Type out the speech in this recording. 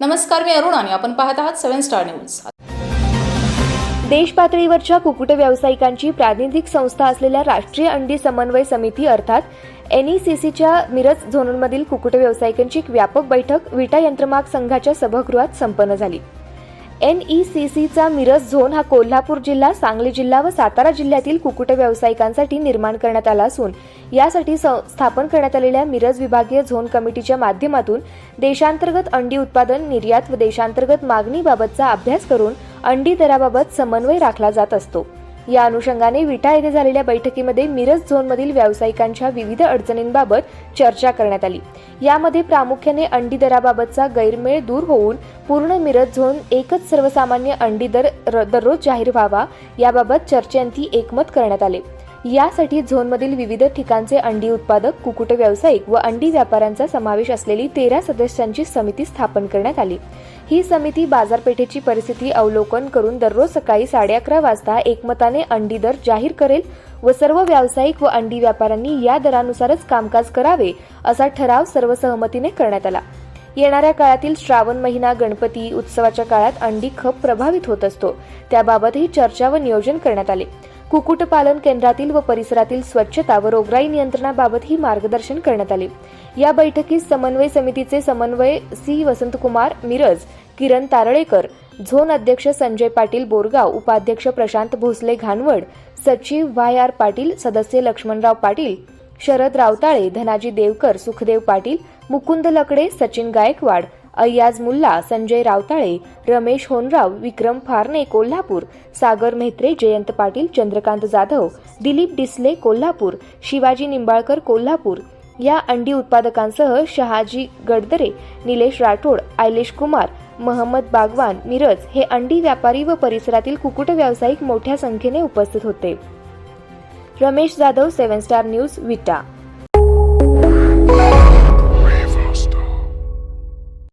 नमस्कार मी अरुण आणि आपण पाहत आहात सेव्हन स्टार न्यूज. देश पातळीवरच्या कुक्कुट व्यावसायिकांची प्रातिनिधिक संस्था असलेल्या राष्ट्रीय अंडी समन्वय समिती अर्थात एनईसीसीच्या मिरज झोनमधील कुक्कुट व्यावसायिकांची एक व्यापक बैठक विटा यंत्रमाग संघाच्या सभागृहात संपन्न झाली. एन ई सी सीचा मिरज झोन हा कोल्हापूर जिल्हा सांगली जिल्हा व सातारा जिल्ह्यातील कुक्कुट व्यावसायिकांसाठी निर्माण करण्यात आला असून यासाठी स्थापन करण्यात आलेल्या मिरज विभागीय झोन कमिटीच्या माध्यमातून देशांतर्गत अंडी उत्पादन निर्यात व देशांतर्गत मागणीबाबतचा अभ्यास करून अंडी दराबाबत समन्वय राखला जात असतो. या अनुषंगाने विटा येथे झालेल्या बैठकीमध्ये मिरज झोनमधील व्यावसायिकांच्या विविध अडचणींबाबत चर्चा करण्यात आली. यामध्ये प्रामुख्याने अंडी दराबाबतचा गैरमेळ दूर होऊन पूर्ण मिरज झोन एकच सर्वसामान्य अंडी दर र- दररोज जाहीर व्हावा याबाबत चर्चेअंती एकमत करण्यात आले. यासाठी झोनमधील विविध ठिकाणचे अंडी उत्पादक कुकुट व्यावसायिक व अंडी व्यापाऱ्यांचा समावेश असलेली तेरा सदस्यांची समिती स्थापन करण्यात आली. ही समिती बाजारपेठेची परिस्थिती अवलोकन करून दररोज सकाळी साडे अकरा वाजता एकमताने अंडी दर जाहीर करेल व सर्व व्यावसायिक व अंडी व्यापाऱ्यांनी या दरानुसारच कामकाज करावे असा ठराव सर्वसहमतीने करण्यात आला. येणाऱ्या काळातील श्रावण महिना गणपती उत्सवाच्या काळात अंडी खप प्रभावित होत असतो. त्याबाबतही चर्चा व नियोजन करण्यात आले. कुक्कुटपालन केंद्रातील व परिसरातील स्वच्छता व रोगराई नियंत्रणाबाबतही मार्गदर्शन करण्यात आले. या बैठकीत समन्वय समितीचे समन्वय सी वसंतकुमार मिरज किरण तारळेकर झोन अध्यक्ष संजय पाटील बोरगाव उपाध्यक्ष प्रशांत भोसले घाणवड सचिव वाय आर पाटील सदस्य लक्ष्मणराव पाटील शरद रावताळे धनाजी देवकर सुखदेव पाटील मुकुंद लकडे सचिन गायकवाड अय्याज मुल्ला संजय रावताळे रमेश होनराव विक्रम फारणे कोल्हापूर सागर म्हेत्रे जयंत पाटील चंद्रकांत जाधव दिलीप डिसले कोल्हापूर शिवाजी निंबाळकर कोल्हापूर. या अंडी उत्पादकांसह शहाजी गडदरे निलेश राठोड आयलेश कुमार महम्मद बागवान मिरज हे अंडी व्यापारी व परिसरातील कुक्कुट व्यावसायिक मोठ्या संख्येने उपस्थित होते. Ramesh Jadhav seven star news Vita.